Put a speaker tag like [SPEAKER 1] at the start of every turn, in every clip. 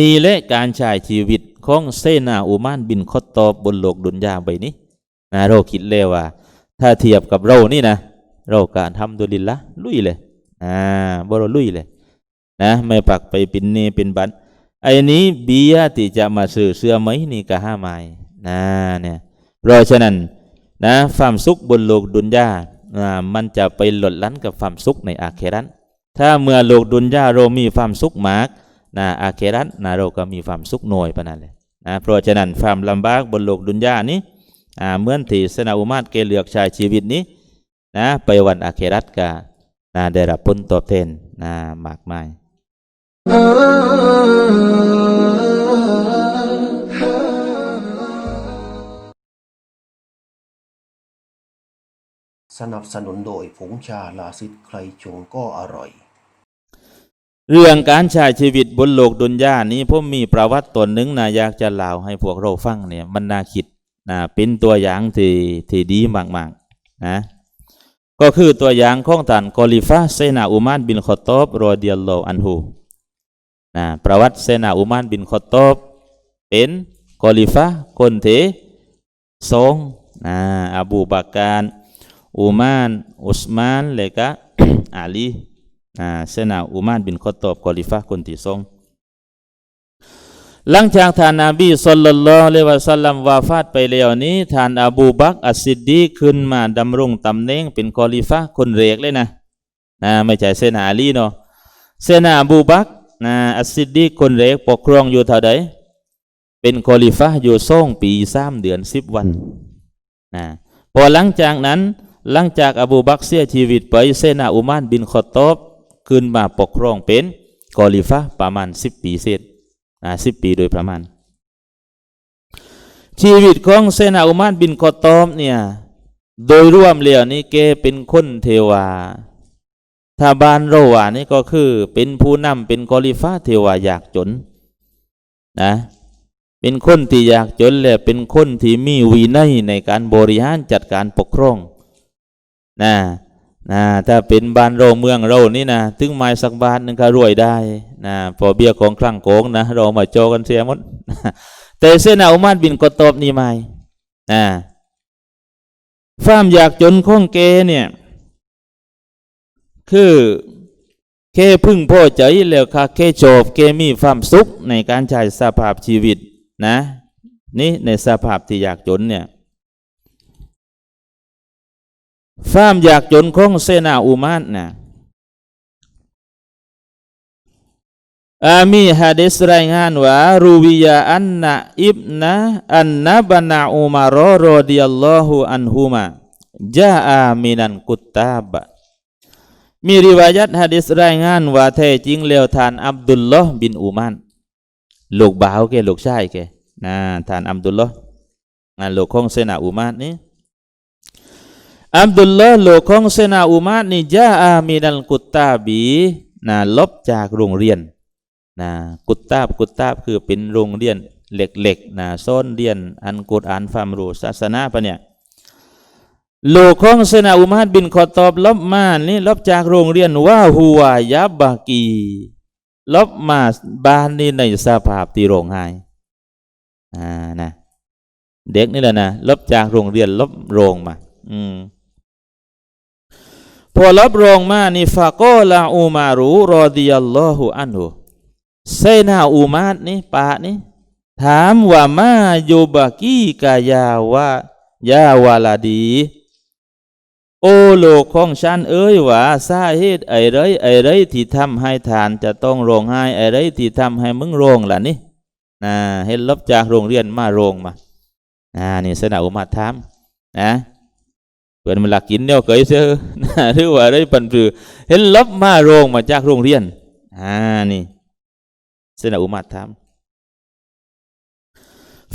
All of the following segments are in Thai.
[SPEAKER 1] นี่แหละการใช้ชีวิตของเซนาอุมานบินคอตตอบบนโลกดุนยาใบนี้นะเราคิดเลยว่า ถ้าเทียบกับเรานี่นะ เราการทำดุลิลละลุยเลยอ่าบ่เราลุยเลยนะไม่ปักไปเป็นเนเป็นบัตรไอ้นี้เบียที่จะมาซื้อเสื้อไหมนี่ก็ห้าไม้นะเนี่ยเพราะฉะนั้นนะความสุขบนโลกดุนยาอ่ามันจะไปหลดลั้นกับความสุขในอาเครันถ้าเมื่อโลกดุนยาเรามีความสุขมาก นะอาเครันนะเราก็มีความสุขหน้อยปานนั้นเลยนะเพราะฉะนั้นความลำบากบนโลกดุนยานี้อ่าเหมือนที่สนาอุมาตเกเลือกใช้ชีวิตนี้นะไปวันอาเครัตก็นะได้รับผลตอบแทนนะมากมาย
[SPEAKER 2] สนับสนุนโดยผงชาลาซิดใครชงก็อร่อย
[SPEAKER 1] เรื่องการใช้ชีวิตบนโลกดุนยานี้ผมมีประวัติตนหนึ่งนะอยากจะเล่าให้พวกเราฟังเนี่ยมันน่าคิดนะเป็นตัวอย่างที่ที่ดีมากๆนะก็คือตัวอย่างของท่านกอลิฟะเซนาอุมานบินคอตอบรอเดียลโลอันฮูนะประวัติเซนาอุมานบินคอตอบเป็นกอลิฟะคนที่สองนะอบูบัการอุมานอุสมานและก็อาลี เสนาอุมานบินคอตอบกอลิฟะคนที่สองหลังจากท่านนาบีสุลลัลลอฮุอะลัยฮิวะสัลลัมวาฟาตไปแล้วนี้ท่านอบูบักอัสซิดดีขึ้นมาดำรงตำแหน่งเป็นกอลิฟะคนแรกเลยนะนะไม่ใช่เสนาอาลีเนาะเสนาอบูบักนะอัสซิดดีคนแรกปกครองอยู่เท่าใดเป็นกอลิฟะอยู่สองปีสามเดือนสิบวันนะพอหลังจากนั้นหลังจากอบูบักเสียชีวิตไปเซนาอุมานบินคอตอบ ขึ้นมาปกครองเป็นกอลิฟะประมาณสิบปีเศษอ่าสิบปีโดยประมาณ ชีวิตของเซนาอุมานบินคอตอมเนี่ยโดยรวมแล้วนี่แกเป็นคนเทวาถ้าบานเราว่านี่ก็คือเป็นผู้นำเป็นกอลิฟะเทวาอยากจนนะเป็นคนที่อยากจนและเป็นคนที่มีวินัยในการบริหารจัดการปกครองนะ นะถ้าเป็นบ้านเราเมืองเรานี่นะถึงไม้สักบาทหนึงก็รวยได้นะพอเบี้ยของคลั่งโกงนะเรามาโจกันเสียหมดแต่เส้นอุมาบินกอตอบนี่ไม่นะความอยากจนของแกเนี่ย คือแค่พึ่งพ่อใจแล้วค่ะแค่ชอบแค่มีความสุขในการใช้สภาพชีวิตนะ นี่ในสภาพที่อยากจนเนี่ย ความอยากจนของเซนาอุมานนะอามีฮะดิษรายงานว่ารูวิยาอันนะอิบนะอันนะบนาอุมารอรดิยัลลอฮุอันฮุมาจาอามินันกุตตาบะมีริวายัตฮะดิษรายงานว่าแท้จริงแล้วทานอับดุลลอฮ์บินอุมานลูกบ่าวแกลูกชายแกนะทานอับดุลลอฮ์นะลูกของเซนาอุมานนี่ อับดุลลาห์โลกของเซนาอุมาตนี่จาอามินัลกุตตาบีนะลบจากโรงเรียนนะกุตตาบกุตตาบคือเป็นโรงเรียนเหล็กๆนะซ่อนเรียนอันกุรอานฟามรู้ศาสนาปะเนี่ยโลกของเซนาอุมาตบินขอตอบลบมานี่ลบจากโรงเรียนว่าหัวยาบากีลบมาบ้านนี่ในสภาพที่โรงไห้อ่านะเด็กนี่แหละนะลบจากโรงเรียนลบโรงมา อืม พอรับรองมานี่ฟาโกลาอูมารูรอดิยัลลอฮุอันฮุเซนาอูมาดนี่ปะนี่ถามว่ามาโยบากีกายาวายาวาลาดี โอโลกของฉันเอ้ยว่าสาเหตุไอ้ไรไอ้ไรที่ทำให้ทานจะต้องร้องไห้ไอ้ไรที่ทำให้มึงร้องล่ะนี่นะเห็นลบจากโรงเรียนมาโรงมาอ่านี่เสนาอุมาถามนะ เพื่อนมันหลักกินเนี่ยเคยเจอหรือว่าได้ปันคือเห็นลบมาโรงมาจากโรงเรียนอ่านี่เสนาอุมาตถาม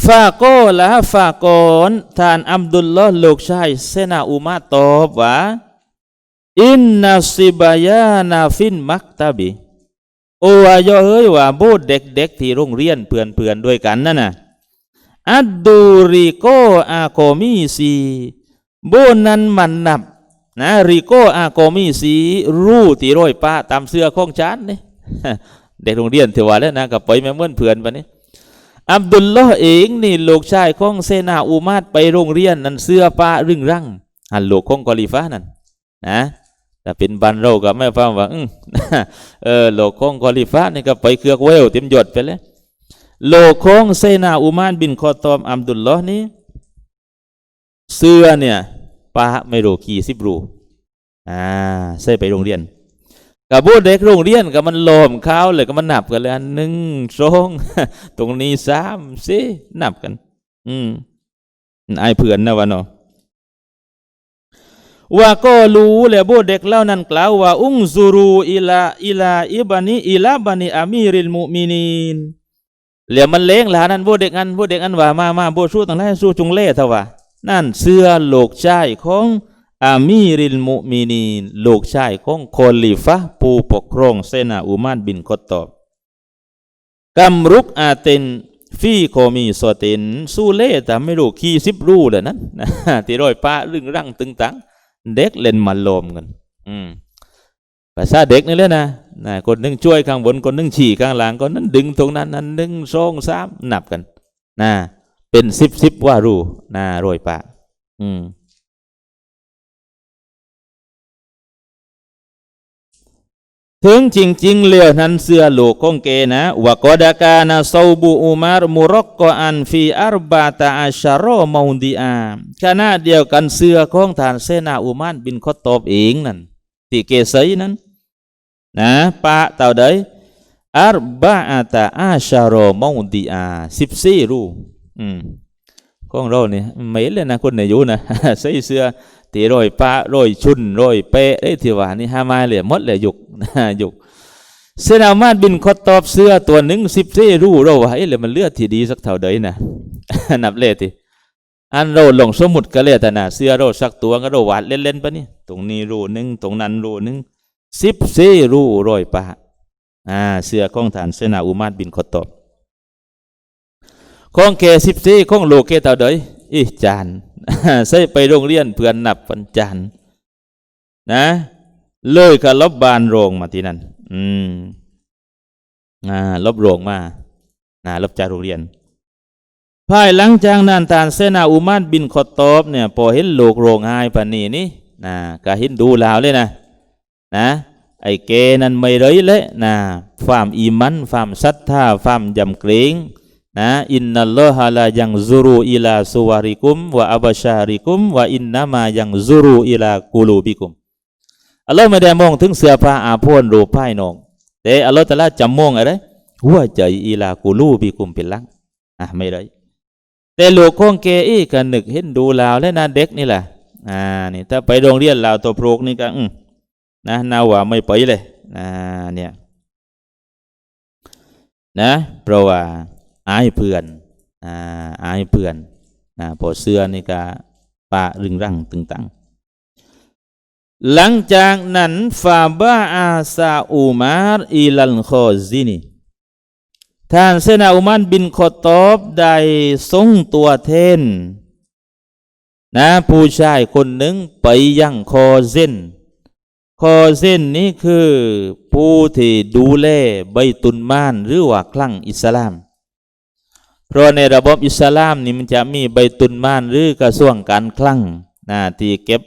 [SPEAKER 1] ฟาโกละฟาโกนท่านอับดุลลอฮ์ลูกชายเสนาอุมาตอบว่าอินนาซิบายานาฟินมักตาบีโอ้ายเอ้ยว่าโบดเด็กๆที่โรงเรียนเพื่อนๆด้วยกันนั่นน่ะอัดดูริโกอาโกมีซี โบนันมันนับนะริโกอาโกมีซีรู้ตีร้อยป้าตามเสื้อของฉันนี่เด็กโรงเรียนเทวาแล้วนะกับไปแม่เมื่อนเพื่อนปะนี้อับดุลลอฮ์เองนี่ลูกชายของเซนาอูมาดไปโรงเรียนนั่นเสื้อป้ารึงรั่งหันลูกของกอลิฟ้านั่นนะแต่เป็นบันเรากับแม่ฟังว่าเออโลกของกอลิฟ้านี่ก็ไปเครือเวลเต็มยศไปแล้วโลกของเซนาอูมานบินคอตอมอับดุลลอฮ์นี่ เสื้อเนี่ยป้าไม่รู้กี่สิบรูอ่าใส่ไปโรงเรียนกับพวกเด็กโรงเรียนกับมันโลมเขาเลยก็มันนับกันเลยหนึ่งสองตรงนี้สามสี่นับกัน อืมไอายเพื่อนนะวะเนาะว่าก็รู้แหละพวกเด็กเล่านั้นกล่าวว่า อุงซูรูอิลาอิลาอิบานีอิลาบานีอามีริลมุมินีนเหลี่ยมันเล้งหลานั้นพวกเด็กอันพวกเด็กอันว่ามามาพวกสู้ต่างหลายสู้จงเล่เถอะว่า นั่นเสื้อโลกชายของอามีริลมุมินีนลูกชายของคอลิฟะผู้ปกครองเซนาอุมานบินคอตตอบกำรุกอาเตนฟีโคมีสวเตนสู้เล่แต่ไม่รู้ขี้สิบรู้เลยนั้นที่ร้อยป้าลึงรังตึงตังเด็กเล่นมาโลมกัน อืมภาษาเด็กนี่เลยนะนะคนนึงช่วยข้างบนคนนึงฉี่ข้างหลังคนนั้นดึงตรงนั้นนั้นหนึ่งสองสามนับกัน นะ เป็นสิบสิบว่ารู้นะรอยป้าอืม ถึงจริง ๆเลียวนั้นเสื้อโลกของเกนะวกอดากานาซาบูอุมารมุรอกกออันฟีอารบาตาอาชารอมาอุนดีอาขณะเดียวกันเสื้อของทานเซนาอุมารบินคอตอบเองนั่นที่เกษยนั้น นะปะเต่าใดอารบาตาอาชารอมาอุนดีอาสิบสี่รู อืมของเราเนี่ยไม่เลยนะคนไหนยูนะใส่เสื้อตีรอยปะร้อยชุนร้อยเปะไอ้ที่ว่านี่ห้าไม้เลยมดเลยหยุกหยุกเสนามาดบินคอตอบเสื้อตัวหนึ่งสิบเซรู้เราว่าไอ้เลยมันเลือดที่ดีสักเท่าใดนะนับเลขทีอันเราลงสมุดก็เลยแต่นะเสื้อเราสักตัวก็เราวาดเล่นๆปะนี่ตรงนี้รูหนึ่งตรงนั้นรูหนึ่งสิบเซรู้รอยปะอ่าเสื้อของฐานเสนาอุมาดบินคอตอบ ของแกสิบเซ่ของโลเกเท่าใดอีจานใส่ไปโรงเรียนเพื่อนนับวันจันนะเลยก็ลบบานโรงมาที่นั่นอืมอ่าลบโรงมานะลบจากโรงเรียนภายหลังจากนั้นทานเสนาอุมานบินขอตอบเนี่ยพอเห็นโลกโรงหายปานนี้นี่นะก็เห็นดูลาวเลยนะนะไอ้เกนั้นไม่เลยเลยนะความอีมันความศรัทธาความยำเกรง นะอินนัลลอฮะลายังซุรูอิลาสุวาริกุมวะอับชาริกุมวะอินนามายังซุรูอิลากูลูบิกุมอัลลอฮ์ไม่ได้มองถึงเสื้อผ้าอาภรณ์รูปภายนอกแต่อัลลอฮ์ตะลาจำมองอะไรหัวใจอิลากูลูบิกุมเป็นลักอะไม่ได้แต่โลกของเกอีกันนึกเห็นดูลาวและนาเด็กนี่แหละอ่านี่ถ้าไปโรงเรียนลาวตัวโปรกนี่ก็อืมนะนาว่าไม่ไปเลยอ่าเนี่ยนะเพราะว่า อายเพื่อนอ่าอายเพื่อนนะพอเสื้อนี่ก็ปะรึงรังตึงตังหลังจากนั้นฟาบาอาซาอุมารอิลันคอซินีท่านเซนาอุมารบินคอตอบได้ส่งตัวเทนนะผู้ชายคนหนึ่งไปยังคอเซนคอเซนนี้คือผู้ที่ดูแลใบตุนม่านหรือว่าคลั่งอิสลาม เพราะในระบบอิสลามนี่มันจะมีใบตุนมานหรือกระทรวงการคลังนะที่เก็บ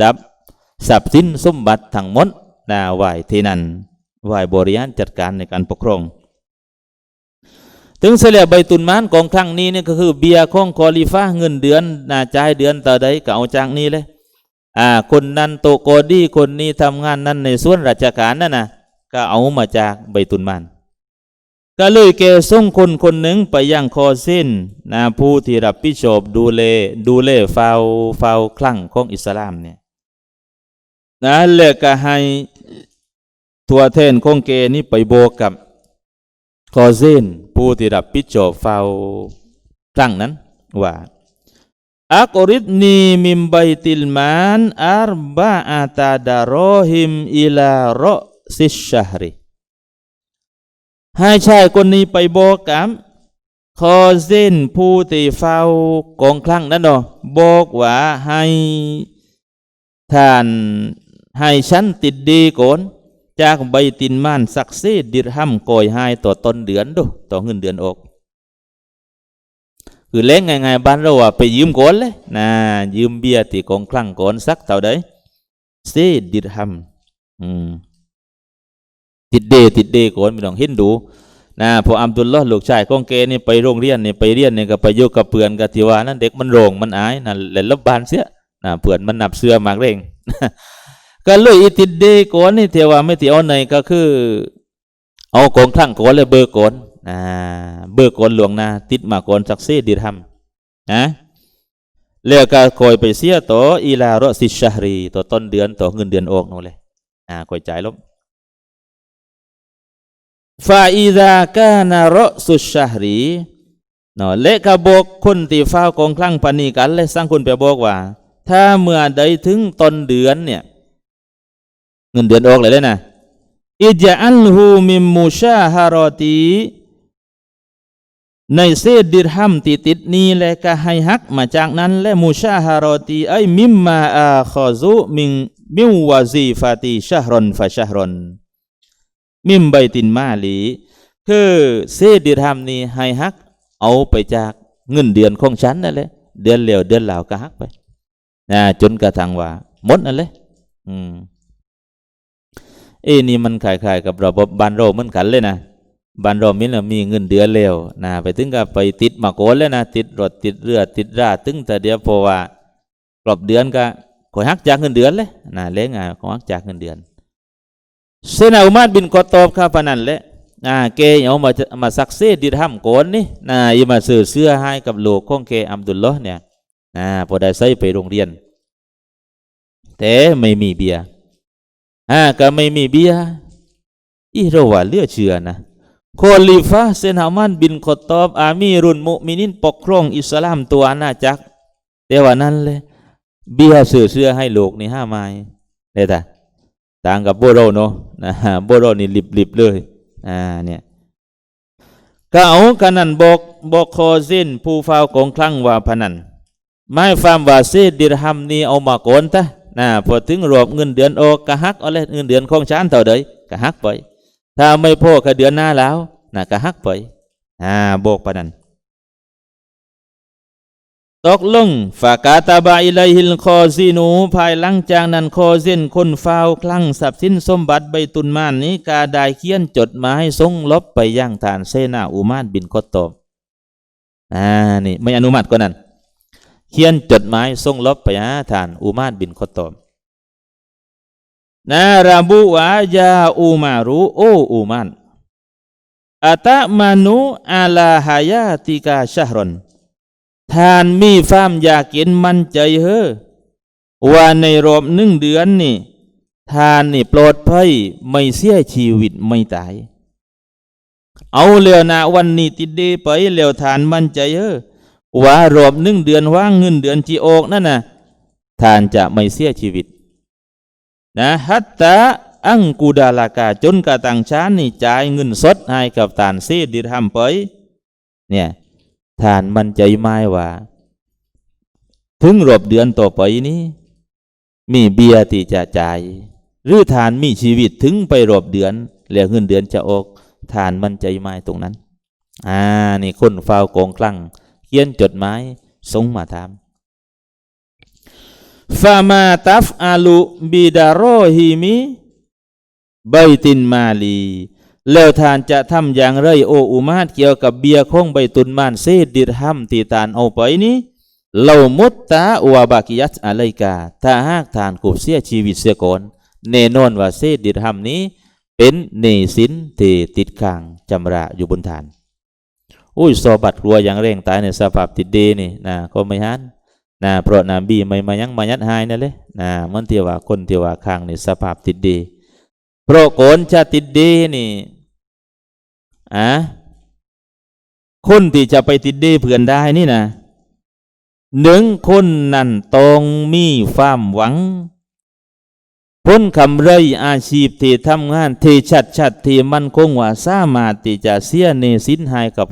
[SPEAKER 1] ดับทรัพย์สินสมบัติทั้งหมดนะไว้ที่นั่นไวบริหารจัดการในการปกครอง ถึงเสียใบตุนมานของครั้งนี้นี่ก็คือเบียร์ของคอลิฟ้าเงินเดือนนาจ่ายเดือนต่อใดก็เอาจากนี้เลยอ่าคนนั้นโตโกดีคนนี้ทำงานนั้นในส่วนราชการนั่นนะก็เอามาจากใบตุนมาน ก็เลยแกส่งคนคนหนึ่งไปยังคอเส้นนะผู้ที่รับผิดชอบดูแลดูแลเฝ้าเฝ้าคลั่งของอิสลามเนี่ยนะแล้วก็ให้ตัวแทนของแกนี่ไปโบกับคอเส้นผู้ที่รับผิดชอบเฝ้าคลั่งนั้นว่าอักริดนีมิมไบติลมานอาร์บาอาตาดารอฮิมอิลารอซิชชฮรี ให้ชายคนนี้ไปบอกกับคอเส้นผู้ที่เฝ้ากองคลั่งนั่นเนาะบอกว่าให้ท่านให้ฉันติดดีก่อนจากใบตินม่านสักเซดิรหัมโกยหายต่อต้นเดือนดูต่อเงินเดือนออก คือเล้งไงๆบ้านเราว่าไปยืมก่อนเลยนะยืมเบียร์ที่กองคลั่งก่อนสักเท่าใดเซดิรหัมอืม ติดเดติดเดก่อนไม่ต้องเห็นดูนะพออัมดุลลอลูกชายของเกนี่ไปโรงเรียนนี่ไปเรียนนี่ก็ไปอยู่กับเพื่อนกับที่ว่านั่นเด็กมันโรงมันอายนั่นแหละลบบานเสียนะเพื่อนมันนับเสื้อมากเร่งก็เลยอิติดเดก่อนนี่เทว่าไม่ที่เอาไหนก็คือ เอากองคลั่งก่อนเลยเบอร์ก่อนอ่าเบอร์ก่อนหลวงนาติดมาก่อนสักเซดีทำนะแล้วก็คอยไปเสียต่ออีลารอสิชารีต่อต้นเดือนต่อเงินเดือนออกนู่นเลยอ่าคอยจ่ายลบ ฟาอิดากานารสุชารีเนาะและกบอกคนที่เฝ้ากองคลั่งปานีกันเลยสร้างคนไปบอกว่า ถ้าเมื่อใดถึงต้นเดือนเนี่ย เงินเดือนออกเลยเลยนะอิจอัลฮูมิมมูชาฮารอตีในเศษดิรหัมติติดนี้และก็ให้ฮักมาจากนั้น และมูชาฮารอตีไอมิมมาอาคอซุมิงมิววาซีฟาตีชะฮรอนฟาชะฮรอน มิมใบตินมาหลีคือเศษดิรหัมนี้ให้ฮัก เอาไปจากเงินเดือนของฉันนั่นแหละเดือนเหลวเดือนเหล่าก็ฮักไปนะจนกระทั่งว่าหมดนั่นเลยอืมเอ้นี่มันคล้ายๆกับระบบบ้านเราเหมือนกันเลยนะบ้านเรามีนะมีเงินเดือนเร็วนะไปถึงกับไปติดมาโกนเลยนะติดรถติดเรือติดราตึงแต่เดียวเพราะว่า กรอบเดือนก็ขอยหักจากเงินเดือนเลยนะเล้งอะขอหักจากเงินเดือน เซนาอุมาดบินกอตอบข้าพนันแหละนะเกยเอามามาซักเซดิทำโกนนี่นะอีมาซื้อเสื้อให้กับลูกของเกอัมดุลลอฮ์เนี่ยนะพอได้ใส่ไปโรงเรียน แต่ไม่มีเบียร์อ่าก็ไม่มีเบียร์อีเราว่าเลือเชื่อนะโคลิฟะเซนฮามันบินขอตอบ อามีรุนมุมินินปกครองอิสลามตัวอาณาจักรแต่ว่านั้นเลยเบียร์เสือเสื้อให้โลกนี่ห้าไม้เด้แต่ ต่างกับโบโรเนาะนะโบโรนี่ลิบๆเลยอ่าเนี่ยก็เอากันนันบอกบอกคอเส้นผู้เฝ้ากองคลั่งว่าพนันไม่ฟามว่าเซดิรฮัมนี่เอามาโกนตะนะพอถึงรวบเงินเดือนออกก็หักเอาเลยเงินเดือนของฉันเท่าใดก็หักไป ถ้าไม่พอก็เดือนหน้าแล้วนะก็หักไปอ่าบอกปะนั้น ตกลงฝากาตาบาอิไลฮิลคอซีนู ภายหลังจากนั้นคอเส้นคนฟาวคลั่งทรัพย์สินสมบัติใบตุนมานนี้กาได้เขียนจดหมายส่งลบไปยังฐานเซนาอุมานบินกอตตบอ่านี่ไม่อนุมัติก็นั่นเขียนจดหมายส่งลบไปหาท่านอุมาดบินคอตอมนะระบุวายาอูมารุโออุมานอัตมานุอาลาหายาติกาชะฮรอน ทานมีความอยากเห็นมั่นใจเฮอว่าในรอบหนึ่งเดือนนี่ ทานนี่ปลอดภัยไม่เสียชีวิตไม่ตาย เอาเลียวนะวันนี้ติดเดไปเลียวทานมั่นใจเฮอว่ารอบหนึ่งเดือนว่างเงินเดือนจีออกนั่นนะทานจะไม่เสียชีวิต นะฮัตตาอังกูดาลากาจนกระตังชานนี่จ่ายเงินสดให้กับทานเสีดิทำไปเนี่ย ท่านมันใจไหมว่า ถึงรอบเดือนต่อไปนี้ มีเบียร์ที่จะจ่ายหรือทานมีชีวิตถึงไปรอบเดือน แล้วเงินเดือนจะออกทานมันใจไหมตรงนั้น อ่า นี่คนเฝ้ากองคลั่งเขียนจดหมายส่งมาถามฟามาตัฟอาลุบิดารอฮิมิใบตินมาลี แล้วทานจะทำอย่างไรโออุมาตเกี่ยวกับเบียร์ของใบตุนมานเซดิรฮัมตีตานเอาไปนี้เรามุตตาอวบากิยัตอะไรกาถ้าหากทานกบเสียชีวิตเสียก่อนแน่นอนว่าเซดิรฮัมนี้ เป็นเนสินเทติดข้างจำระอยู่บนฐาน อุ้ยสอบัดรัวอย่างเร่งตายในสภาพติดเดนี่นะก็ไม่ฮันนะเพราะนาบีไม่มายังมายัดหายนั่นเลยนะมันเทียว่าคนเทียว่าข้างในสภาพติดเด เพราะโกนจะติดเดนี่อะคนที่จะไปติดเดเพื่อนได้นี่นะหนึ่งคนนั่นต้องมีความหวังพ้นคำไรอาชีพที่ทำงานที่ชัดชัดที่มันคงว่าสามารถที่จะเสียเนสินให้กับ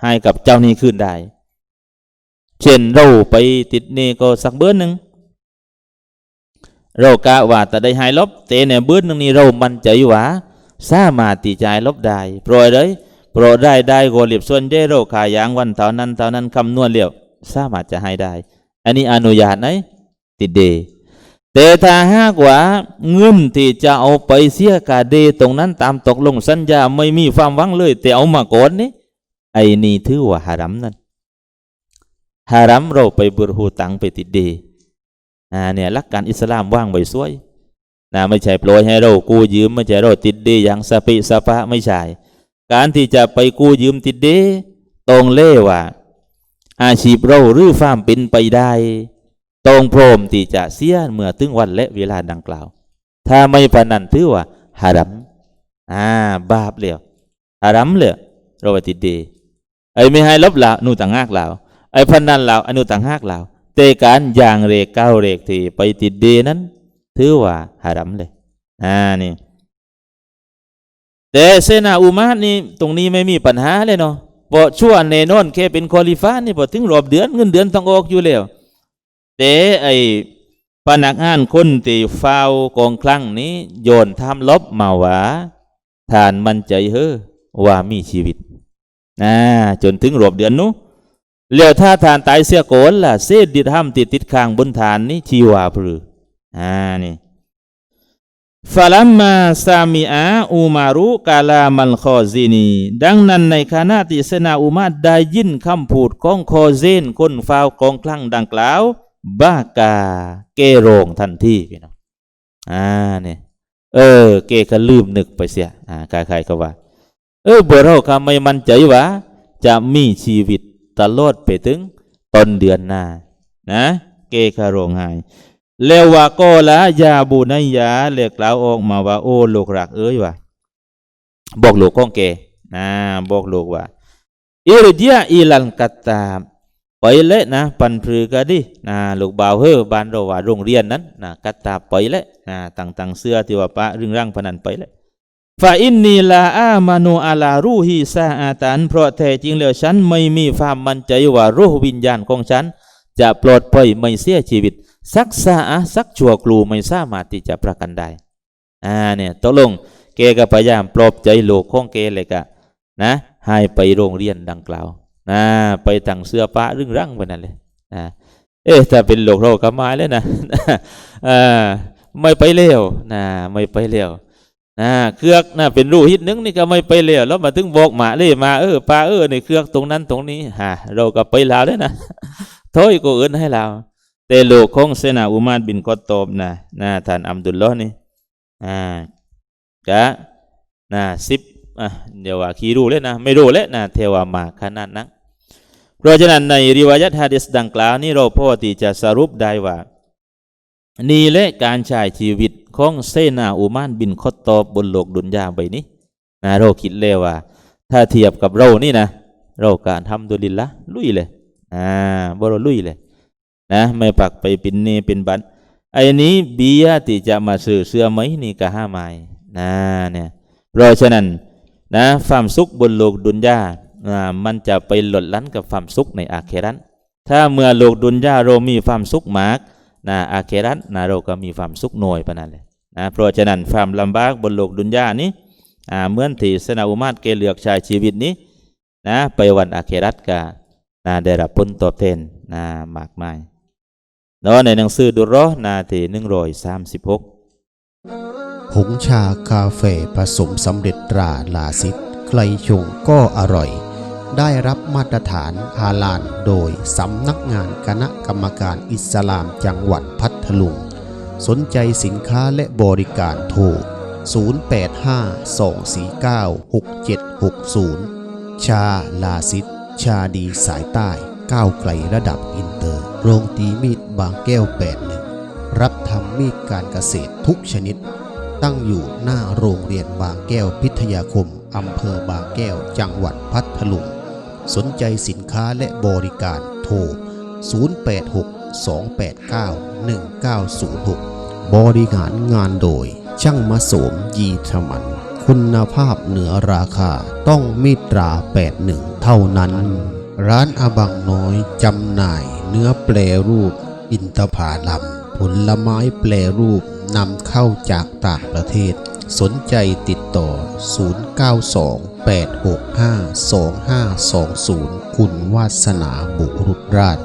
[SPEAKER 1] ให้กับเจ้านี้คืนได้ เช่นเราไปติดเนก็สักเบอร์หนึ่ง เรากะว่าแต่ได้หายลบเตเนี่ยบื้นนึงนี้เรามันใจว่าสามารถที่จลบได้โปรยเลยโปรยได้ได้โกเลียบส่วนเจเราขายยางวันเท่านั้นเท่านั้นคำนวณเรียวสามารถจะให้ได้ อันนี้อนุญาตไหมติดเดแต่ถ้าหากว่าเงินที่จะเอาไปเสียกาเดตรงนั้นตามตกลงสัญญาไม่มีความหวังเลย แต่เอามาก่อนนี่ไอ้นี่ถือว่าฮารัมนั่นฮารัมเราไปบุรหูตังไปติดเด อ่าเนี่ยหลักการอิสลามว่างไว้สวยนะไม่ใช่โปรยให้เรากู้ยืมไม่ใช่เราติดเดอย่างสปิสปะไม่ใช่การที่จะไปกู้ยืมติดเดตรงเล่ว่าอาชีพเราหรือฟาร์มเป็นไปได้ ตรงพรมที่จะเสียเมื่อถึงวันและเวลาดังกล่าว ถ้าไม่พนันถือว่าฮารัมอ่าบาปเลยฮารัมเลยเราไปติดเดไอ้ไม่ให้ลบลาวนูต่างหากลาวไอ้พนันลาวอนุต่างหากลาว แต่การย่างเรกเก้าเรกที่ไปติดเดนั้น ถือว่าฮารัมเลยอ่านี่แต่เซนาอุมาตนี่ตรงนี้ไม่มีปัญหาเลยเนาะเพราะชั่วแน่นอนแค่เป็นคอลิฟ้านี่พอถึงรอบเดือนเงินเดือนต้องออกอยู่แล้วแต่ไอ้พนักงานคนที่เฝ้ากองคลังนี้ โยนทำลบมาว่าทานมันใจเฮอว่ามีชีวิตนะจนถึงรวบเดือนนู้ เลี้ยวถ้าทานตายเสียโกนล่ะเศษดิธรรมติดติดข้างบนฐานนี้ชีวาพรืออ่านี่ฟาลัมมาซามิอาอูมารุกาลามัลคอซินี ดังนั้นในขณะที่เสนาอุมาตได้ยินคำพูดของคอเซนคนเฝ้ากองคลั่งดังกล่าวบ้ากาเกโรงทันทีพี่น้องอ่าเนี่ยเออ เกก็ลืมนึกไปเสียอ่าใครๆก็ว่า เออบัวเราก็ไม่มันใจว่าจะมีชีวิต ตลอดไปถึงต้นเดือนหน้านะเกก็โรงหายแล้วว่าก็ละยาบุนยาเรียกล่าวออกมาว่าโอ้ลูกรักเอ้ยว่าบอกลูกของเกนะบอกลูกว่าอิรเดียอิลันกัตตาไปเลยนะปันพรือก็ดีนะลูกบ่าวเฮอบ้านเราว่าโรงเรียนนั้นนะกัตตาไปเลยนะต่างต่างๆเสื้อที่ว่าปะเรื่องร่างพนันไปเลย ฟาอินนีลาอามานูอาลารูฮีซาอาตันเพราะแท้จริงแล้วฉันไม่มีความมั่นใจว่ารูหวิญญาณของฉัน จะปลอดภัยไม่เสียชีวิต สักซาอะสักชั่วครูไม่สามารถที่จะประกันได้อ่าเนี่ยตกลงเกก็พยายามปลอบใจลูกของเกเลยกะนะให้ไปโรงเรียนดังกล่าวนะไปตั้งเสื้อผ้ารื่งร่งไปนั่นเลยนะเอ๊ะถ้าเป็นโลกเราก็มาเลยนะอ่าไม่ไปเร็วนะไม่ไปเร็ว นะเครือกนะเป็นรูฮิตนึงนี่ก็ไม่ไปเร็วแล้วมาถึงบอกหมาเลยมาเออปลาเออในเครือกตรงนั้นตรงนี้ฮะเราก็ไปลาวเลยนะโถอยก็เอื่นให้เราแต่โลกของเสนาอุมาดบินกอตอบนะนะท่านอัมดุลลอฮ์นี่อ่ากะนะสิบอะเดี๋ยวว่าขี้รู้เลยนะไม่รู้เลยนะเทวามาขนาดนั้นเพราะฉะนั้นในริวายะฮะดิษดังกล่าวนี้เราพอที่จะสรุปได้ว่า นี่แหละการใช้ชีวิตของเซนาอุมานบินคอตตอบบนโลกดุนยาใบนี้นะเราคิดเลยว่า ถ้าเทียบกับเรานี่นะ เราการทำดุลินละลุยเลยอ่าบ่เราลุยเลยนะไม่ปักไปเป็นเนเป็นบันไอ้นี้เบียที่จะมาซื้อเสื้อไหมนี่ก็ห้าไม้นะเนี่ยเพราะฉะนั้นนะความสุขบนโลกดุนยาอ่ามันจะไปหลดลั้นกับความสุขในอาเครันถ้าเมื่อโลกดุนยาเรามีความสุขมาก นะอาเครันนะเราก็มีความสุขหน้อยปานนั้นเลยนะเพราะฉะนั้นความลำบากบนโลกดุนยานี้อ่าเหมือนที่สนาอุมาตเกเลือกใช้ชีวิตนี้นะไปวันอาเครัตก็นะได้รับผลตอบแทนนะมากมายเนาะในหนังสือดุรอนาที่หนึ่งร้อยสามสิบหก
[SPEAKER 3] ผงชากาเฟ่ผสมสำเร็จตราลาซิดใครชงก็อร่อย ได้รับมาตรฐานฮาลาลโดยสำนักงานคณะกรรมการอิสลามจังหวัดพัทลุง สนใจสินค้าและบริการโทร 0852496760 ชาลาซิดชาดีสายใต้ ก้าวไกลระดับอินเตอร์ โรงตีมีดบางแก้ว81รับทำมีดการเกษตรทุกชนิด ตั้งอยู่หน้าโรงเรียนบางแก้วพิทยาคมอำเภอบางแก้วจังหวัดพัทลุง สนใจสินค้าและบริการโทร 0862891906 บริหารงานโดย ช่างมาโสมยีธมัน คุณภาพเหนือราคาต้องมีตรา 81 เท่านั้น ร้านอาบังน้อยจำหน่ายเนื้อแปรรูป อินทผาลัมผลไม้แปรรูปนำเข้าจากต่างประเทศ สนใจติดต่อ 0928652520 คุณวาสนาบุรุษราช